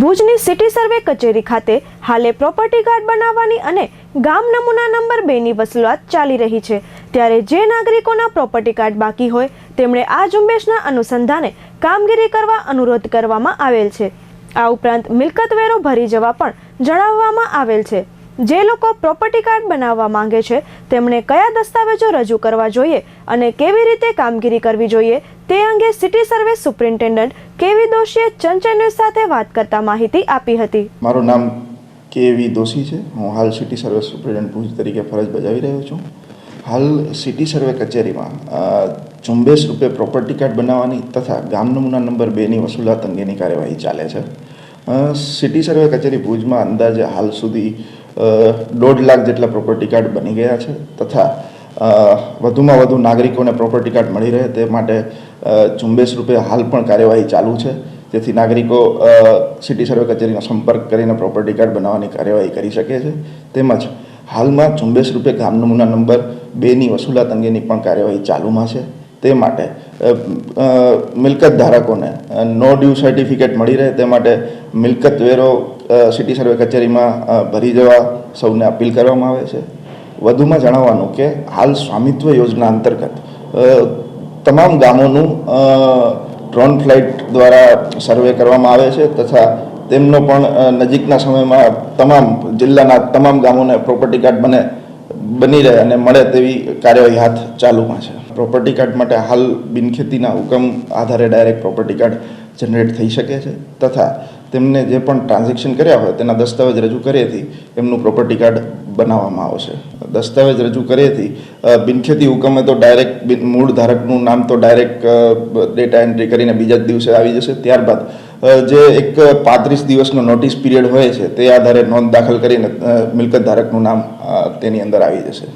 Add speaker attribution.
Speaker 1: ભુજની city survey કચેરી ખાતે હાલે પ્રોપર્ટી કાર્ડ બનાવવાની અને ગામ નમૂના નંબર બેની વસૂલાત ચાલી રહી છે. ત્યારે જે નાગરિકોના પ્રોપર્ટી કાર્ડ બાકી હોય, તેમણે આ ઝુંબેશના અનુસંધાને કામગીરી કરવા અનુરોધ કરવામાં આવેલ છે. આ ઉપરાંત મિલકત વેરો ભરી જવા પણ જણાવવામાં આવેલ છે. જે લોકો પ્રોપર્ટી કાર્ડ બનાવવા માંગે છે, તેમણે કયા દસ્તાવેજો રજૂ કરવા જોઈએ અને કેવી રીતે કામગીરી કરવી જોઈએ તે અંગે સિટી સર્વિસ સુપ્રિન્ટેન્ડન્ટ કેવી દોશીએ ચંચન્યુ સાથે વાત કરતા માહિતી આપી હતી.
Speaker 2: મારું નામ કેવી દોશી છે. હું હાલ સિટી સર્વે સુપ્રિન્ટેન્ડન્ટ ભુજ તરીકે ફરજ બજાવી રહ્યો છું. હાલ સિટી સર્વે કચેરીમાં ઝુંબેશ રૂપે પ્રોપર્ટી કાર્ડ બનાવવાની તથા ગામ નમૂના નંબર બેની વસૂલાત અંગેની કાર્યવાહી ચાલે છે. સિટી સર્વે કચેરી ભુજમાં અંદાજે હાલ સુધી દોઢ લાખ જેટલા પ્રોપર્ટી કાર્ડ બની ગયા છે તથા વધુમાં વધુ નાગરિકોને પ્રોપર્ટી કાર્ડ મળી રહે તે માટે ઝુંબેશ રૂપે હાલ પણ કાર્યવાહી ચાલુ છે. જેથી નાગરિકો સિટી સર્વે કચેરીનો સંપર્ક કરીને પ્રોપર્ટી કાર્ડ બનાવવાની કાર્યવાહી કરી શકે છે. તેમજ, હાલમાં ઝુંબેશ રૂપે ગામ નમૂના નંબર બેની વસૂલાત અંગેની પણ કાર્યવાહી ચાલુમાં છે. તે માટે. મિલકત ધારકોને. નો ડ્યુ સર્ટિફિકેટ મળી રહે તે માટે મિલકત વેરો સિટી સર્વે કચેરીમાં ભરી જવા સૌને અપીલ કરવામાં આવે છે. વધુમાં જણાવવાનું કે હાલ સ્વામિત્વ યોજના અંતર્ગત તમામ ગામોનું ડ્રોન ફ્લાઇટ દ્વારા સર્વે કરવામાં આવે છે તથા તેમનો પણ નજીકના સમયમાં તમામ જિલ્લાના તમામ ગામોને પ્રોપર્ટી કાર્ડ બને બની રહે અને મળે તેવી કાર્યવાહી હાથ ચાલુમાં છે. પ્રોપર્ટી કાર્ડ માટે હાલ બિનખેતીના હુકમ આધારે ડાયરેક્ટ પ્રોપર્ટી કાર્ડ જનરેટ થઈ શકે છે. તથા તેમને જે પણ ટ્રાન્ઝેક્શન કર્યા હોય, તેના દસ્તાવેજ રજૂ કર્યેથી એમનું પ્રોપર્ટી કાર્ડ બનાવવામાં આવશે. દસ્તાવેજ રજૂ કર્યેથી બિનખેતી હુકમે તો ડાયરેક્ટ મૂળ ધારકનું નામ તો ડાયરેક્ટ ડેટા એન્ટ્રી કરીને બીજા જ દિવસે આવી જશે. ત્યારબાદ જે એક પાંત્રીસ દિવસનો નોટિસ પીરિયડ હોય છે, તે આધારે નોંધ દાખલ કરીને મિલકત ધારકનું નામ તેની અંદર આવી જશે.